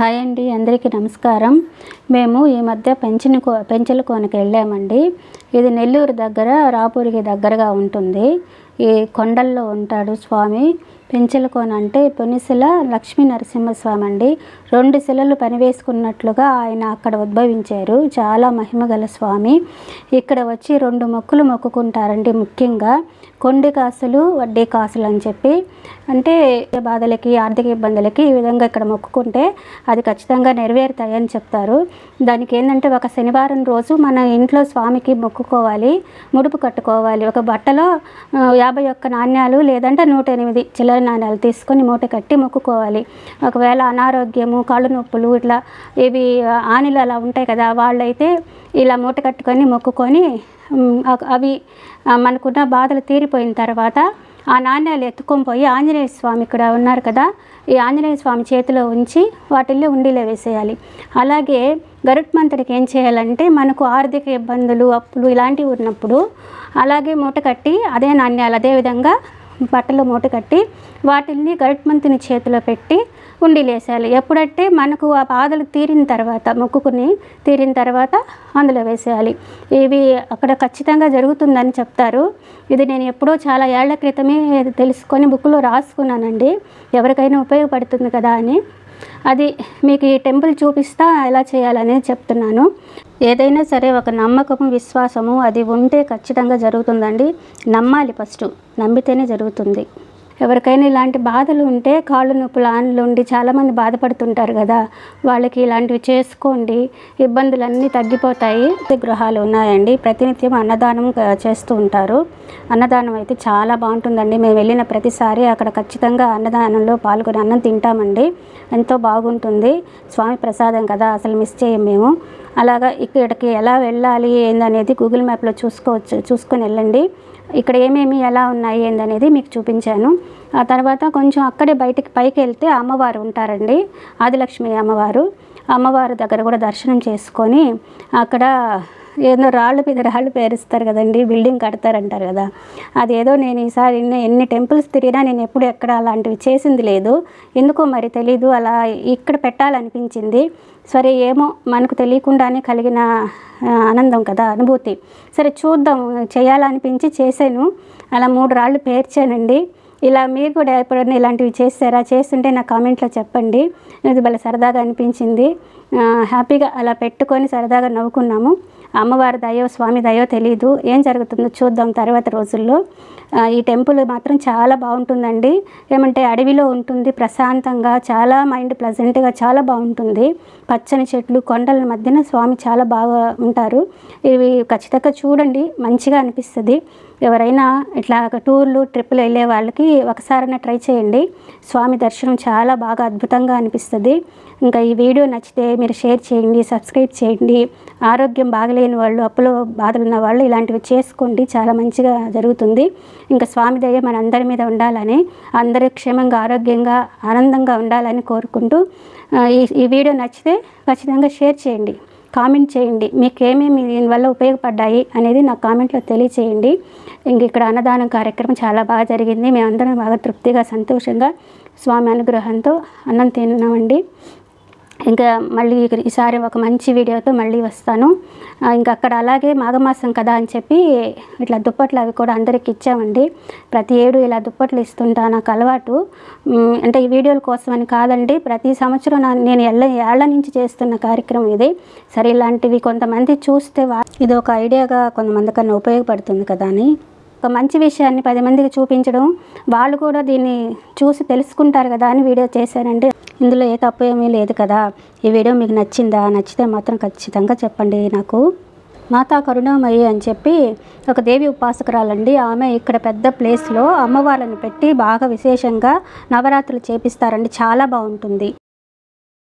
Hi అండి అందరికీ నమస్కారం. మేము ఈ మధ్య పెంచిన కో పెంచల కోనకి వెళ్ళామండి. ఇది నెల్లూరు దగ్గర రాపూరికి దగ్గరగా ఉంటుంది. ఈ కొండల్లో ఉంటాడు స్వామి. పెంచలకోన అంటే పొనిశిల లక్ష్మీ నరసింహస్వామి అండి రెండు శిలలు పనివేసుకున్నట్లుగా ఆయన అక్కడ ఉద్భవించారు. చాలా మహిమ గల స్వామి. ఇక్కడ వచ్చి రెండు మొక్కులు మొక్కుకుంటారండి ముఖ్యంగా. కొండి కాసులు వడ్డీ కాసులు అని చెప్పి. అంటే బాధలకి ఆర్థిక ఇబ్బందులకి ఈ విధంగా ఇక్కడ మొక్కుకుంటే అది ఖచ్చితంగా నెరవేరుతాయని చెప్తారు. దానికి ఏంటంటే ఒక శనివారం రోజు మన ఇంట్లో స్వామికి మొక్కుకోవాలి. ముడుపు కట్టుకోవాలి. ఒక బట్టలో యాభై ఒక్క నాణ్యాలు లేదంటే నూట ఎనిమిది చిల్లర నాణ్యాలు తీసుకొని మూట కట్టి మొక్కుకోవాలి. ఒకవేళ అనారోగ్యము కాళ్ళు నొప్పులు ఇట్లా ఇవి ఆనిలు అలా ఉంటాయి కదా వాళ్ళైతే ఇలా మూట కట్టుకొని మొక్కుకొని అవి మనకున్న బాధలు తీరిపోయిన తర్వాత ఆ నాణ్యాలు ఎత్తుకొని పోయి ఆంజనేయ స్వామి ఇక్కడ ఉన్నారు కదా ఈ ఆంజనేయ స్వామి చేతిలో ఉంచి వాటిల్లో ఉండిలో వేసేయాలి. అలాగే గరుత్మంతుడికి ఏం చేయాలంటే మనకు ఆర్థిక ఇబ్బందులు అప్పులు ఇలాంటివి ఉన్నప్పుడు అలాగే మూట కట్టి అదే నాణ్యాలు అదే విధంగా బట్టలు మూట కట్టి వాటిల్ని గరుత్మంతుని చేతిలో పెట్టి ఉండిలేసేయాలి ఎప్పుడంటే మనకు ఆ బాధలు తీరిన తర్వాత మొక్కుకుని తీరిన తర్వాత అందులో వేసేయాలి. ఇవి అక్కడ ఖచ్చితంగా జరుగుతుందని చెప్తారు. ఇది నేను ఎప్పుడో చాలా ఏళ్ళ క్రితమే తెలుసుకొని బుక్లో రాసుకున్నానండి. ఎవరికైనా ఉపయోగపడుతుంది కదా అని. అది మీకు ఈ టెంపుల్ చూపిస్తా ఎలా చేయాలనేది చెప్తున్నాను. ఏదైనా సరే ఒక నమ్మకము విశ్వాసము అది ఉంటే ఖచ్చితంగా జరుగుతుందండి. నమ్మాలి ఫస్ట్. నమ్మితేనే జరుగుతుంది. ఎవరికైనా ఇలాంటి బాధలు ఉంటే కాళ్ళు నొప్పులు ఆనలు ఉండి చాలామంది బాధపడుతుంటారు కదా. వాళ్ళకి ఇలాంటివి చేసుకోండి. ఇబ్బందులన్నీ తగ్గిపోతాయి. గృహాలు ఉన్నాయండి. ప్రతినిత్యం అన్నదానం చేస్తూ ఉంటారు. అన్నదానం అయితే చాలా బాగుంటుందండి. మేము వెళ్ళిన ప్రతిసారి అక్కడ ఖచ్చితంగా అన్నదానంలో పాల్గొని అన్నం తింటామండి. ఎంతో బాగుంటుంది. స్వామి ప్రసాదం కదా అసలు మిస్ చేయం మేము. అలాగా ఇక్కడికి ఎలా వెళ్ళాలి ఏందనేది గూగుల్ మ్యాప్లో చూసుకోవచ్చు చూసుకొని వెళ్ళండి. ఇక్కడ ఏమేమి ఎలా ఉన్నాయి ఏందనేది మీకు చూపించాను. ఆ తర్వాత కొంచెం అక్కడే బయటికి పైకి వెళ్తే అమ్మవారు ఉంటారండి. ఆదిలక్ష్మి అమ్మవారు. అమ్మవారి దగ్గర కూడా దర్శనం చేసుకొని అక్కడ ఏదో రాళ్ళు మీద రాళ్ళు పేరుస్తారు కదండి బిల్డింగ్ కడతారంటారు కదా. అదేదో నేను ఈసారి ఎన్ని టెంపుల్స్ తిరిగినా నేను ఎప్పుడు ఎక్కడ అలాంటివి చేసింది లేదు. ఎందుకో మరి తెలీదు అలా ఇక్కడ పెట్టాలనిపించింది. సరే ఏమో మనకు తెలియకుండానే కలిగిన ఆనందం కదా అనుభూతి. సరే చూద్దాం చేయాలనిపించి చేశాను. అలా మూడు రాళ్ళు పేర్చానండి. ఇలా మీరు కూడా ఎప్పుడైనా ఇలాంటివి చేస్తారా చేస్తుంటే నా కామెంట్లో చెప్పండి. ఇది భలే సరదాగా అనిపించింది. హ్యాపీగా అలా పెట్టుకొని సరదాగా నవ్వుకున్నాము. అమ్మవారి దయో స్వామి దయో తెలియదు ఏం జరుగుతుందో చూద్దాం తర్వాత రోజుల్లో. ఈ టెంపుల్ మాత్రం చాలా బాగుంటుందండి. ఏమంటే అడవిలో ఉంటుంది ప్రశాంతంగా చాలా మైండ్ ప్లజెంట్గా చాలా బాగుంటుంది. పచ్చని చెట్లు కొండల మధ్యన స్వామి చాలా బాగా ఉంటారు. ఇవి ఖచ్చితంగా చూడండి మంచిగా అనిపిస్తుంది. ఎవరైనా ఇట్లా టూర్లు ట్రిప్పులు వెళ్ళే వాళ్ళకి ఒకసారైనా ట్రై చేయండి. స్వామి దర్శనం చాలా బాగా అద్భుతంగా అనిపిస్తుంది. ఇంకా ఈ వీడియో నచ్చితే మీరు షేర్ చేయండి సబ్స్క్రైబ్ చేయండి. ఆరోగ్యం బాగలేని వాళ్ళు అప్పులో బాధలు ఉన్న వాళ్ళు ఇలాంటివి చేసుకోండి. చాలా మంచిగా జరుగుతుంది. ఇంకా స్వామి దయ మన అందరి మీద ఉండాలని అందరూ క్షేమంగా ఆరోగ్యంగా ఆనందంగా ఉండాలని కోరుకుంటూ ఈ ఈ వీడియో నచ్చితే ఖచ్చితంగా షేర్ చేయండి. కామెంట్ చేయండి. మీకు ఏమేమి దీనివల్ల ఉపయోగపడ్డాయి అనేది నా కామెంట్లో తెలియచేయండి. ఇంక ఇక్కడ అన్నదానం కార్యక్రమం చాలా బాగా జరిగింది. మేమందరం బాగా తృప్తిగా సంతోషంగా స్వామి అనుగ్రహంతో అన్నం తిన్నామండి. ఇంకా మళ్ళీ ఇక్కడ ఈసారి ఒక మంచి వీడియోతో మళ్ళీ వస్తాను. ఇంకా అక్కడ అలాగే మాఘమాసం కదా అని చెప్పి ఇట్లా దుప్పట్లు అవి కూడా అందరికి ఇచ్చామండి. ప్రతి ఏడు ఇలా దుప్పట్లు ఇస్తుంటా నాకు అలవాటు. అంటే ఈ వీడియోల కోసం అని కాదండి ప్రతి సంవత్సరం నా- నేను ఎల్ల ఏళ్ళ నుంచి చేస్తున్న కార్యక్రమం ఇది. సరే ఇలాంటివి కొంతమంది చూస్తే ఇది ఒక ఐడియాగా కొంతమంది కన్నా ఉపయోగపడుతుంది కదా అని. ఒక మంచి విషయాన్ని పది మందికి చూపించడం వాళ్ళు కూడా దీన్ని చూసి తెలుసుకుంటారు కదా అని వీడియో చేశానండి ఇందులో ఏ తప్పు ఏమీ లేదు కదా. ఈ వీడియో మీకు నచ్చిందా? నచ్చితే మాత్రం ఖచ్చితంగా చెప్పండి నాకు. మాతా కరుణామయ్యి అని చెప్పి ఒక దేవి ఉపాసకురాలండి. ఆమె ఇక్కడ పెద్ద ప్లేస్లో అమ్మవారిని పెట్టి బాగా విశేషంగా నవరాత్రులు చేపిస్తారండి. చాలా బాగుంటుంది.